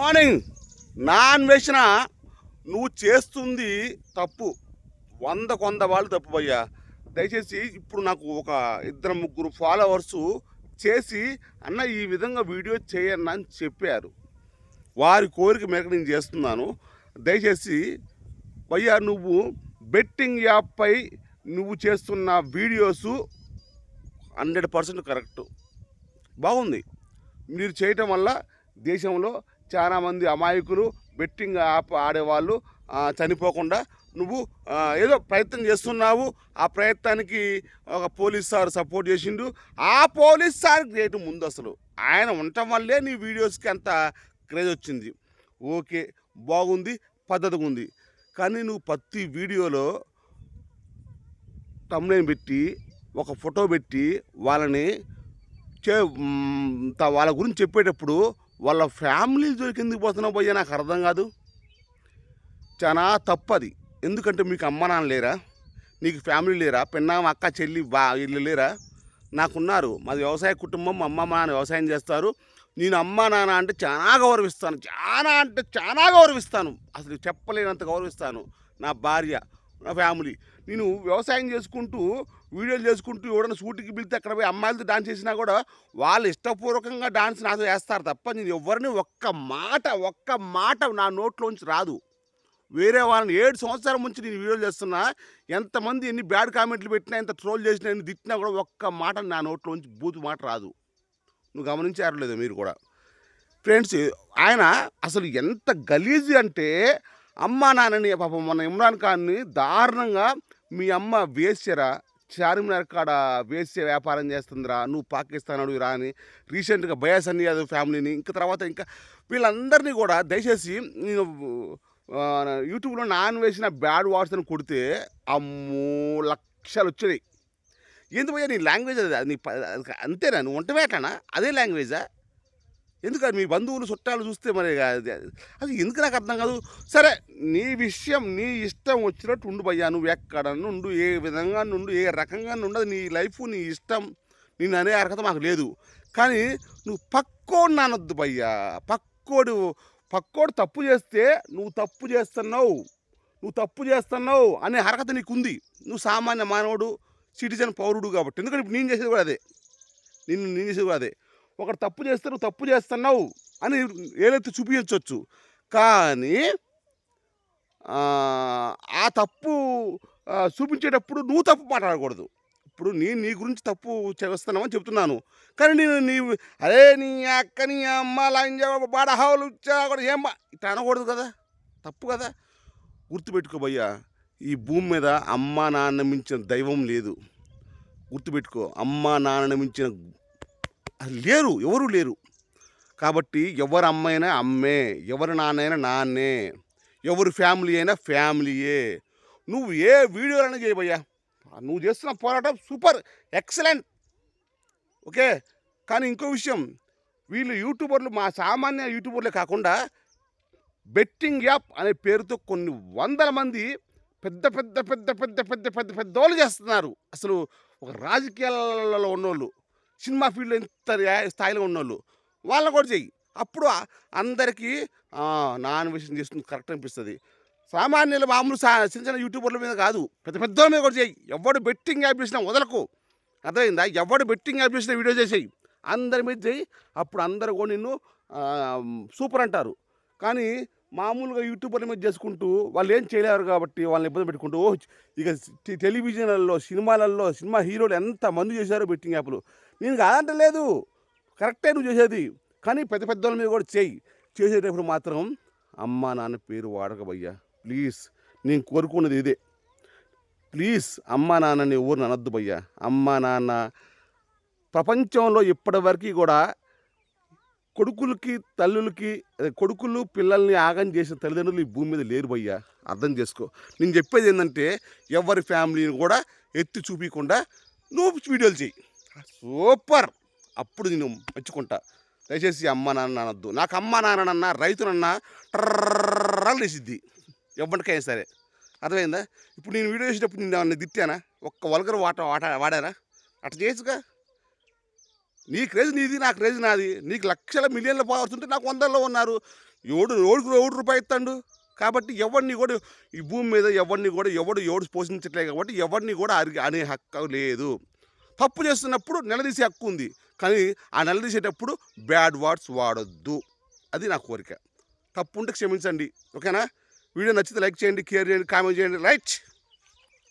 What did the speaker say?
Morning నా అన్వేషణ నువ్వు చేస్తుంది తప్పు. వంద కొంద వాళ్ళు తప్పు దయచేసి ఇప్పుడు నాకు ఒక ఇద్దరు ముగ్గురు ఫాలోవర్స్ చేసి అన్న ఈ విధంగా వీడియో చేయన్న అని చెప్పారు. వారి కోరిక మేరకు నేను చేస్తున్నాను. దయచేసి భయ్యా నువ్వు బెట్టింగ్ యాప్పై నువ్వు చేస్తున్న వీడియోసు హండ్రెడ్ పర్సెంట్ కరెక్ట్. బాగుంది. మీరు చేయటం వల్ల దేశంలో చాలామంది అమాయకులు బెట్టింగ్ యాప్ ఆడేవాళ్ళు చనిపోకుండా నువ్వు ఏదో ప్రయత్నం చేస్తున్నావు. ఆ ప్రయత్నానికి ఒక పోలీస్ సార్ సపోర్ట్ చేసిండు. ఆ పోలీస్ సార్ గ్రేట్ ముందు అసలు. ఆయన ఉండటం వల్లే నీ వీడియోస్కి అంత క్రేజ్ వచ్చింది. ఓకే బాగుంది పద్ధతిగా ఉంది. కానీ నువ్వు ప్రతి వీడియోలో తమ్ముని పెట్టి ఒక ఫోటో పెట్టి వాళ్ళని చే వాళ్ళ గురించి చెప్పేటప్పుడు వాళ్ళ ఫ్యామిలీ జోలికి ఎందుకు పోతున్నావు పోయా నాకు అర్థం కాదు. చాలా తప్పది. ఎందుకంటే మీకు అమ్మ నాన్న లేరా? నీకు ఫ్యామిలీ లేరా? పిన్న అక్క చెల్లి బా ఇల్లు లేరా? నాకున్నారు. మాది వ్యవసాయ కుటుంబం మా అమ్మ నాన్న వ్యవసాయం చేస్తారు. నేను అమ్మ నాన్న అంటే చాలా గౌరవిస్తాను. చాలా అంటే చాలా గౌరవిస్తాను. అసలు చెప్పలేనంత గౌరవిస్తాను. నా భార్య. నా ఫ్యామిలీ. నేను వ్యవసాయం చేసుకుంటూ వీడియోలు చేసుకుంటూ ఎవడన్నా షూటింగ్కి పిలితే అక్కడ పోయి అమ్మాయిలతో డాన్స్ చేసినా కూడా వాళ్ళు ఇష్టపూర్వకంగా డాన్స్ నాతో వేస్తారు తప్ప నేను ఎవరిని ఒక్క మాట ఒక్క మాట నా నోట్లోంచి రాదు. వేరే వాళ్ళని ఏడు సంవత్సరాల నుంచి నేను వీడియోలు చేస్తున్నా ఎంతమంది ఎన్ని బ్యాడ్ కామెంట్లు పెట్టినా ఎంత ట్రోల్ చేసినా ఎన్ని తిట్టినా కూడా ఒక్క మాట నా నోట్లోంచి బూతు మాట రాదు. నువ్వు గమనించారు లేదు మీరు కూడా. ఫ్రెండ్స్ ఆయన అసలు ఎంత గలీజీ అంటే అమ్మ నాన్నని పాపం మన ఇమ్రాన్ ఖాన్ని దారుణంగా మీ అమ్మ వేశ్యరా చార్మినార్ కాడ వేసే వ్యాపారం చేస్తుందిరా నువ్వు పాకిస్తాన్ అడుగు రా అని రీసెంట్గా బయాస్ అని యాదవ్ ఫ్యామిలీని ఇంకా తర్వాత ఇంకా వీళ్ళందరినీ కూడా దయచేసి నేను యూట్యూబ్లో నాన్ వేసిన బ్యాడ్ వాట్స్ అని కొడితే అమ్మో లక్షలు వచ్చినాయి ఎందుకు నీ లాంగ్వేజ్ అది నీ అంతేనా? నువ్వు ఉంటమే అట్లానా? అదే లాంగ్వేజా? ఎందుకు మీ బంధువులు చుట్టాలు చూస్తే మరి అది అది ఎందుకు నాకు అర్థం కాదు? సరే నీ విషయం నీ ఇష్టం వచ్చినట్టు ఉండు భయ్యా. నువ్వు ఎక్కడ నుండు ఏ విధంగా నుండు ఏ రకంగా నుండు నీ లైఫ్ నీ ఇష్టం నేను అనే అర్హత మాకు లేదు. కానీ నువ్వు పక్కోడు నానొద్దు భయ్యా. పక్కోడు పక్కోడు తప్పు చేస్తే నువ్వు తప్పు చేస్తున్నావు. నువ్వు తప్పు చేస్తున్నావు అనే అర్హత నీకుంది. నువ్వు సామాన్య మానవుడు సిటిజన్ పౌరుడు కాబట్టి. ఎందుకంటే ఇప్పుడు నేను చేసేది కూడా అదే. నిన్ను నేను చేసేది కూడా అదే. ఒకడు తప్పు చేస్తే నువ్వు తప్పు చేస్తున్నావు అని ఏదైతే చూపించవచ్చు కానీ ఆ, తప్పు చూపించేటప్పుడు నువ్వు తప్పు మాట్లాడకూడదు. ఇప్పుడు నేను నీ గురించి తప్పు చేస్తున్నామని చెప్తున్నాను. కానీ నేను నీ అరే నీ అక్క నీ అమ్మ లంజ బాడహావులు కూడా ఏం ఇట్లా అనకూడదు కదా? తప్పు కదా? గుర్తుపెట్టుకోబయ్యా ఈ భూమి మీద అమ్మ నాన్న మించిన దైవం లేదు. గుర్తుపెట్టుకో అమ్మ నాన్న మించిన లేరు ఎవరు లేరు. కాబట్టి ఎవరు అమ్మైనా అమ్మే ఎవరి నాన్న అయినా నాన్నే ఎవరి ఫ్యామిలీ అయినా ఫ్యామిలీయే. నువ్వు ఏ వీడియోలైనా చేయబోయా నువ్వు చేస్తున్న పోరాటం సూపర్ ఎక్సలెంట్. ఓకే? కానీ ఇంకో విషయం వీళ్ళు యూట్యూబర్లు మా సామాన్య యూట్యూబర్లే కాకుండా బెట్టింగ్ యాప్ అనే పేరుతో కొన్ని వందల మంది పెద్ద పెద్ద పెద్ద పెద్ద పెద్ద పెద్ద పెద్ద వాళ్ళు చేస్తున్నారు. అసలు ఒక రాజకీయాలలో ఉన్నోళ్ళు. సినిమా ఫీల్డ్లో ఇంత స్థాయిలో ఉన్నోళ్ళు వాళ్ళని కూడా చెయ్యి. అప్పుడు అందరికీ నాన్ విషయం చేస్తుంది కరెక్ట్ అనిపిస్తుంది. సామాన్యులు మామూలు సా చిన్న చిన్న యూట్యూబర్ల మీద కాదు పెద్ద పెద్ద మీద కూడా చేయి ఎవడు బెట్టింగ్ యాప్ చేసినా వదలకు. అర్థమైందా? ఎవడు బెట్టింగ్ యాప్ చేసినా వీడియో చేసేయి. అందరి మీద చేయి అప్పుడు అందరు కూడా నిన్ను సూపర్ అంటారు. కానీ మామూలుగా యూట్యూబర్ల మీద చేసుకుంటూ వాళ్ళు ఏం చేయలేరు కాబట్టి వాళ్ళని ఇబ్బంది పెట్టుకుంటూ ఇక టెలివిజన్లలో సినిమాలలో సినిమా హీరోలు ఎంత మంది చేశారో బెట్టింగ్ యాప్లు. నేను కాదంటే లేదు. కరెక్టే నువ్వు చేసేది. కానీ పెద్ద పెద్ద వాళ్ళ మీద కూడా చేయి. చేసేటప్పుడు మాత్రం అమ్మ నాన్న పేరు వాడకబయ్యా ప్లీజ్ నేను కోరుకున్నది ఇదే. ప్లీజ్ అమ్మ నాన్నని ఊరిని అనొద్దు భయ్యా. అమ్మ నాన్న ప్రపంచంలో ఇప్పటివరకు కూడా కొడుకులకి తల్లులకి అదే కొడుకులు పిల్లల్ని ఆగం చేసిన తల్లిదండ్రులు ఈ భూమి మీద లేరు భయ్యా. అర్థం చేసుకో. నేను చెప్పేది ఏంటంటే ఎవరి ఫ్యామిలీని కూడా ఎత్తి చూపించకుండా నువ్వు వీడియోలు చెయ్యి సూపర్. అప్పుడు నేను మెచ్చుకుంటా. దయచేసి అమ్మ నాన్న అనొద్దు. నాకు అమ్మ నాన్ననన్నా రైతునన్నా ట్రల్ వేసిద్ది ఎవరికైనా సరే అర్థమైందా ఇప్పుడు నేను వీడియో చేసేటప్పుడు నేను నన్ను తిట్టానా ఒక్క వల్గర్ వాట వాట వాడానా అట్లా చేయొచ్చుగా నీ క్రేజ్ నీది నా క్రేజ్ నాది నీకు లక్షల మిలియన్ల పవర్స్ ఉంటే నాకు వందల్లో ఉన్నారు ఎవడు ఏడుకు ఏడు రూపాయి ఇస్తాడు కాబట్టి ఎవరిని కూడా ఈ భూమి మీద ఎవరిని కూడా ఎవడు ఎవడు పోషించట్లేదు కాబట్టి ఎవరిని కూడా అరిగి అనే హక్కు లేదు తప్పు చేస్తున్నప్పుడు నిలదీసే హక్కు ఉంది. కానీ ఆ నిలదీసేటప్పుడు బ్యాడ్ వర్డ్స్ వాడొద్దు. అది నా కోరిక. తప్పు ఉంటే క్షమించండి. ఓకేనా? వీడియో నచ్చితే లైక్ చేయండి కేర్ చేయండి కామెంట్ చేయండి. రైట్!